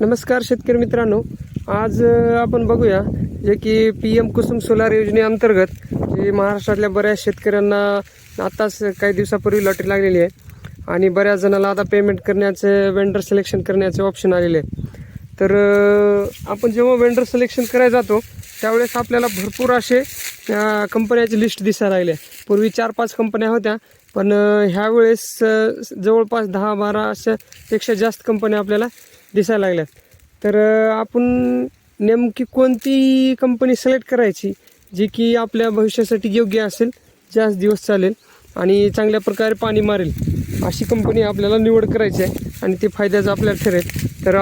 नमस्कार शेतकरी मित्रांनो. आज आपण बघूया जे की पी एम कुसुम सोलार योजनेअंतर्गत जे महाराष्ट्रातल्या बऱ्याच शेतकऱ्यांना आताच काही दिवसापूर्वी लॉटरी लागलेली आहे आणि बऱ्याच जणाला आता पेमेंट करण्याचे वेंडर सिलेक्शन करण्याचे ऑप्शन आलेले आहे. तर आपण जेव्हा वेंडर सिलेक्शन करायला जातो त्यावेळेस आपल्याला भरपूर असे कंपन्याची लिस्ट दिसायला लागल्या पूर्वी चार पाच कंपन्या होत्या पण ह्यावेळेस जवळपास दहा बारा अशा पेक्षा जास्त कंपन्या आपल्याला दिसायला लागल्यात. तर आपण नेमकी कोणती कंपनी सिलेक्ट करायची जी की आपल्या भविष्यासाठी योग्य असेल जास्त दिवस चालेल आणि चांगल्या प्रकारे पाणी मारेल अशी कंपनी आपल्याला निवड करायची आहे आणि ते फायद्याचं आपल्याला ठरेल. तर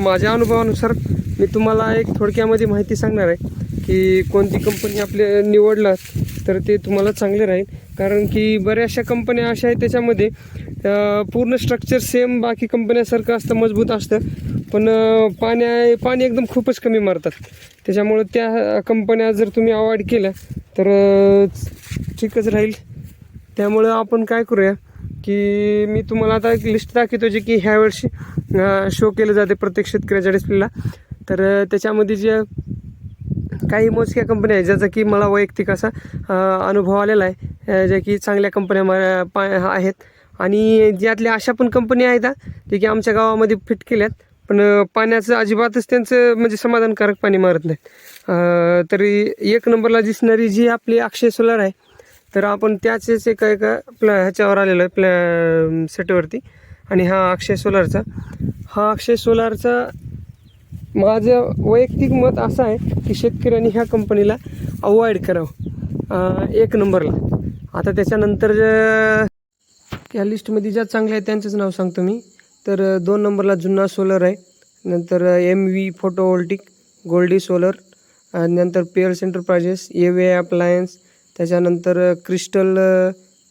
माझ्या अनुभवानुसार मी तुम्हाला एक थोडक्यामध्ये माहिती सांगणार आहे. की कोणती कंपनी आपल्या निवडला तर ते तुम्हाला चांगले राहील. कारण की बऱ्याचशा कंपन्या अशा आहेत त्याच्यामध्ये पूर्ण स्ट्रक्चर सेम बाकी कंपन्यासारखं असतं मजबूत असतं. पण पाणी पाण्या पाणी एकदम खूपच कमी मारतात. त्याच्यामुळं त्या कंपन्या जर तुम्ही अवॉइड केल्या तर ठीकच राहील. त्यामुळं आपण काय करूया की मी तुम्हाला आता एक लिस्ट दाखवतो जे की ह्यावर्षी शो केलं जाते प्रत्येक शेतकऱ्याच्या डिस्प्लेला तर त्याच्यामध्ये जे काही मोजक्या कंपन्या आहेत. ज्याचा की मला वैयक्तिक असा अनुभव आलेला आहे ज्या की चांगल्या कंपन्या मा- पा आहेत. आणि ज्यातल्या अशा पण कंपन्या आहेत जे की आमच्या गावामध्ये फिट केल्यात. पण पाण्याचं अजिबातच त्यांचं म्हणजे समाधानकारक पाणी मारत नाहीत. तरी एक नंबरला दिसणारी जी आपली अक्षय सोलार आहे तर आपण त्याचेच एका एका प्लॅ ह्याच्यावर आलेलो आहे प्लॅ सेटवरती. आणि हा अक्षय सोलारचा. हा अक्षय सोलारचा माझं वैयक्तिक मत असं आहे की शेतकऱ्यांनी ह्या कंपनीला अवॉइड करावं. एक नंबरला. आता त्याच्यानंतर या लिस्टमध्ये ज्या चांगल्या आहेत त्यांचंच नाव सांगतो मी. तर दोन नंबरला जुन्ना सोलर आहे. नंतर M V photovoltaic Goldi solar नंतर पेअर्स एंटरप्राइजेस ए वे अप्लायन्स त्याच्यानंतर क्रिस्टल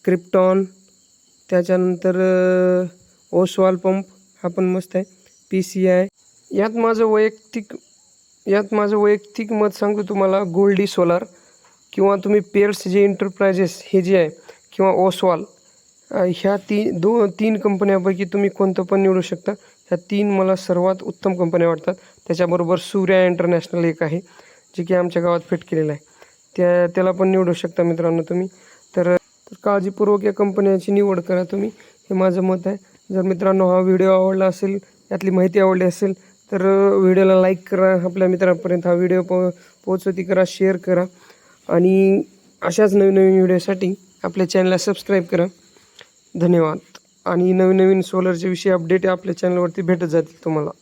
क्रिप्टॉन त्याच्यानंतर ओसवाल पंप हा पण मस्त आहे. पी सी आय यात माझं वैयक्तिक यात माझं वैयक्तिक मत सांगतो तुम्हाला गोल्डी सोलार किंवा तुम्ही पेर्स जे एंटरप्रायजेस हे जे आहे किंवा ओसवाल ह्या ती दो तीन कंपन्यापैकी तुम्ही कोणतं पण निवडू शकता. ह्या तीन मला सर्वात उत्तम कंपन्या वाटतात. त्याच्याबरोबर सूर्या इंटरनॅशनल एक आहे जे की आमच्या गावात फिट केलेलं आहे. त्या त्याला पण निवडू शकता मित्रांनो तुम्ही. तर तर काळजीपूर्वक या कंपन्याची निवड करा तुम्ही. हे माझं मत आहे. जर मित्रांनो हा व्हिडिओ आवडला असेल यातली माहिती आवडली असेल तर व्हिडिओला लाईक करा आपल्या मित्रांपर्यंत हा व्हिडिओ पो पोचवती करा शेअर करा आणि अशाच नवीन नवीन व्हिडिओसाठी आपल्या चॅनलला सबस्क्राईब करा. धन्यवाद. आणि नवीन नवीन सोलरचे विषयी अपडेट आपल्या चॅनलवरती भेटत जातील तुम्हाला.